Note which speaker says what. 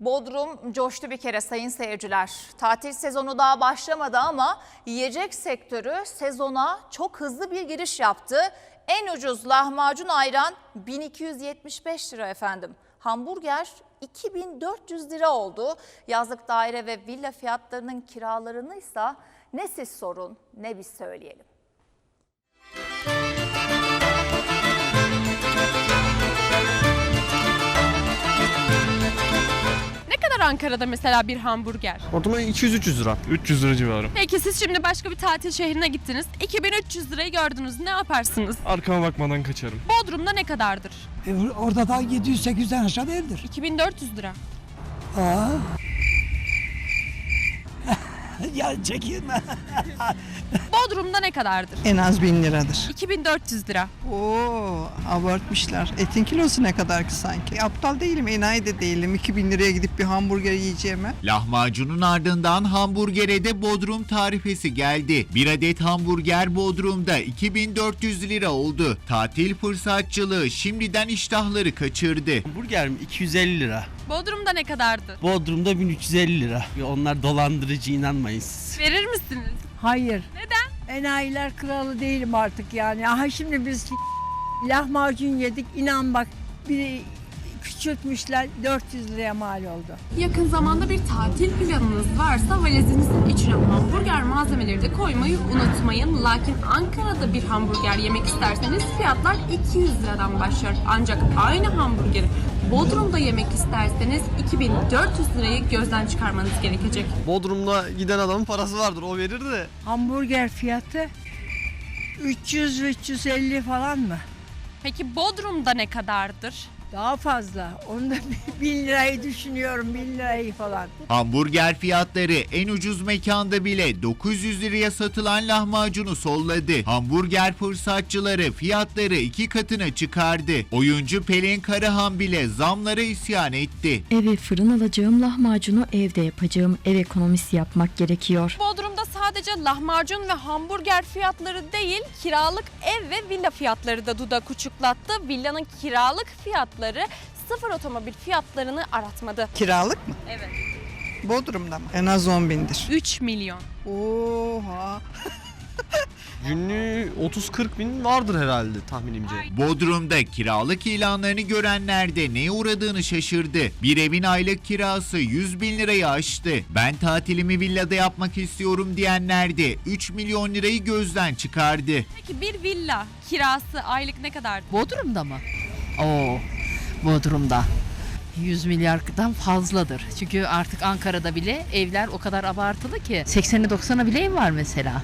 Speaker 1: Bodrum coştu bir kere sayın seyirciler. Tatil sezonu daha başlamadı ama yiyecek sektörü sezona çok hızlı bir giriş yaptı. En ucuz lahmacun ayran 1275 lira efendim. Hamburger 2400 lira oldu. Yazlık daire ve villa fiyatlarının kiralarını ise ne siz sorun ne biz söyleyelim.
Speaker 2: Ankara'da mesela bir hamburger?
Speaker 3: Ortalama 200-300 lira.
Speaker 4: 300 lira civarı.
Speaker 2: Peki siz şimdi başka bir tatil şehrine gittiniz. 2300 lirayı gördünüz. Ne yaparsınız?
Speaker 4: Arkama bakmadan kaçarım.
Speaker 2: Bodrum'da ne kadardır?
Speaker 5: E, Orada da 700-800'den aşağı değildir.
Speaker 2: 2400 lira.
Speaker 5: Aa. Ya çekilme.
Speaker 2: Bodrum'da ne kadardır?
Speaker 6: En az bin liradır.
Speaker 2: 2400 lira.
Speaker 6: Oo, abartmışlar. Etin kilosu ne kadar ki sanki? Aptal değilim, enayi de değilim. 2000 liraya gidip bir hamburger yiyeceğime.
Speaker 7: Lahmacunun ardından hamburgere de Bodrum tarifesi geldi. Bir adet hamburger Bodrum'da 2400 lira oldu. Tatil fırsatçılığı şimdiden iştahları kaçırdı.
Speaker 3: Burger mi? 250 lira.
Speaker 2: Bodrum'da ne kadardı?
Speaker 3: Bodrum'da 1350 lira. Onlar dolandırıcı inanmayın siz.
Speaker 2: Verir misiniz?
Speaker 8: Hayır.
Speaker 2: Neden?
Speaker 8: Enayiler kralı değilim artık yani. Aha şimdi biz lahmacun yedik. İnan bak bir küçültmüşler 400 liraya mal oldu.
Speaker 2: Yakın zamanda bir tatil planınız varsa valizinizin içine hamburger malzemeleri de koymayı unutmayın. Lakin Ankara'da bir hamburger yemek isterseniz fiyatlar 200 liradan başlar. Ancak aynı hamburgeri Bodrum'da yemek isterseniz 2400 lirayı gözden çıkarmanız gerekecek.
Speaker 3: Bodrum'da giden adamın parası vardır. O verir de.
Speaker 8: Hamburger fiyatı 300-350 falan mı?
Speaker 2: Peki Bodrum'da ne kadardır?
Speaker 8: Daha fazla. Onu da 1000 lirayı düşünüyorum. 1000 lirayı falan.
Speaker 7: Hamburger fiyatları en ucuz mekanda bile 900 liraya satılan lahmacunu solladı. Hamburger fırsatçıları fiyatları iki katına çıkardı. Oyuncu Pelin Karahan bile zamlara isyan etti.
Speaker 9: Eve fırın alacağım lahmacunu evde yapacağım ev ekonomisi yapmak gerekiyor.
Speaker 2: Bodrum'da sadece lahmacun ve hamburger fiyatları değil, kiralık ev ve villa fiyatları da dudak uçuklattı. Villanın kiralık fiyatları sıfır otomobil fiyatlarını aratmadı.
Speaker 6: Kiralık mı?
Speaker 2: Evet.
Speaker 6: Bodrum'da mı? En az 10 bindir.
Speaker 2: 3 milyon.
Speaker 6: Oha.
Speaker 3: Günlüğü 30-40 bin vardır herhalde tahminimce.
Speaker 7: Bodrum'da kiralık ilanlarını görenler de neye uğradığını şaşırdı. Bir evin aylık kirası 100 bin lirayı aştı. Ben tatilimi villada yapmak istiyorum diyenler de 3 milyon lirayı gözden çıkardı.
Speaker 2: Peki bir villa kirası aylık ne kadar?
Speaker 10: Bodrum'da mı? Oo, Bodrum'da. 100 milyardan fazladır. Çünkü artık Ankara'da bile evler o kadar abartılı ki 80'e 90'a bile ev var mesela.